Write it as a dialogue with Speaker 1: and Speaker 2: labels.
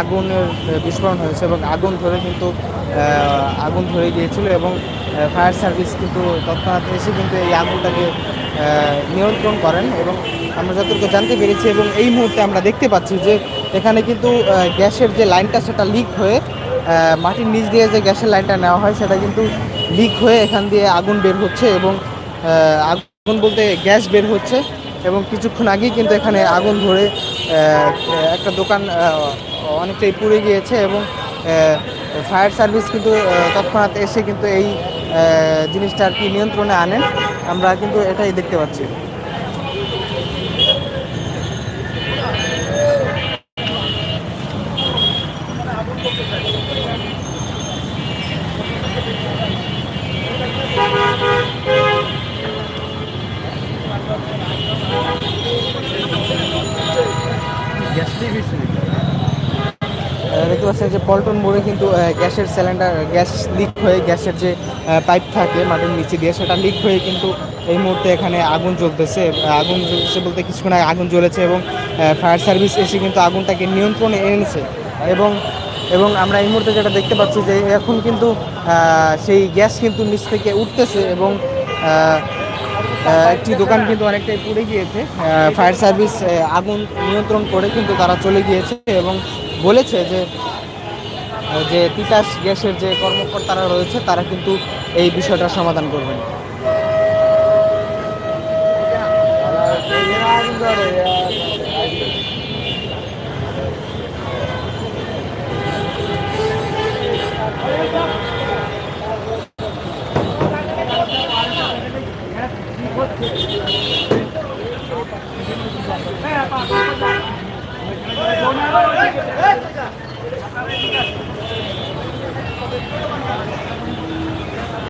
Speaker 1: আগুনের বিস্ফোরণ হয়েছে এবং আগুন ধরে কিন্তু আগুন ধরে গিয়েছিল এবং ফায়ার সার্ভিস কিন্তু তৎক্ষণাৎ এসে কিন্তু এই আগুনটাকে নিয়ন্ত্রণ করেন এবং আমরা যতটুকু জানতে পেরেছি এবং এই মুহূর্তে আমরা দেখতে পাচ্ছি যে এখানে কিন্তু গ্যাসের যে লাইনটা সেটা লিক হয়ে মাটির নিচ দিয়ে যে গ্যাসের লাইনটা নেওয়া হয় সেটা কিন্তু লিক হয়ে এখান দিয়ে আগুন বের হচ্ছে এবং আগুন বলতে গ্যাস বের হচ্ছে। এবং কিছুক্ষণ আগেই কিন্তু এখানে আগুন ধরে একটা দোকান অনেকটাই পুড়ে গিয়েছে এবং ফায়ার সার্ভিস কিন্তু তৎক্ষণাৎ এসে কিন্তু এই জিনিসটা আর কি নিয়ন্ত্রণে আনেন। আমরা কিন্তু এটাই দেখতে পাচ্ছি। দেখতে পাচ্ছেন যে পল্টন মোড়ে কিন্তু গ্যাসের সিলিন্ডার গ্যাস লিক হয়ে গ্যাসের যে পাইপ থাকে মাটির নিচে দিয়ে, সেটা লিক হয়ে কিন্তু এই মুহূর্তে এখানে আগুন জ্বলতেছে। আগুন জ্বলতেছে বলতে কিছুক্ষণ আগে আগুন জ্বলেছে এবং ফায়ার সার্ভিস এসে কিন্তু আগুনটাকে নিয়ন্ত্রণে এনেছে। এবং এবং আমরা এই মুহূর্তে যেটা দেখতে পাচ্ছি যে এখন কিন্তু সেই গ্যাস কিন্তু নিচ থেকে উঠতেছে এবং একটি দোকান কিন্তু অনেকটাই পুড়ে গিয়েছে ফায়ার সার্ভিস আগুন নিয়ন্ত্রণ করে কিন্তু তারা চলে গিয়েছে এবং বলেছে যে যে তিতাস গ্যাসের যে কর্মকর্তারা রয়েছে, তারা কিন্তু এই বিষয়টা সমাধান করবেন Yeah. Hey!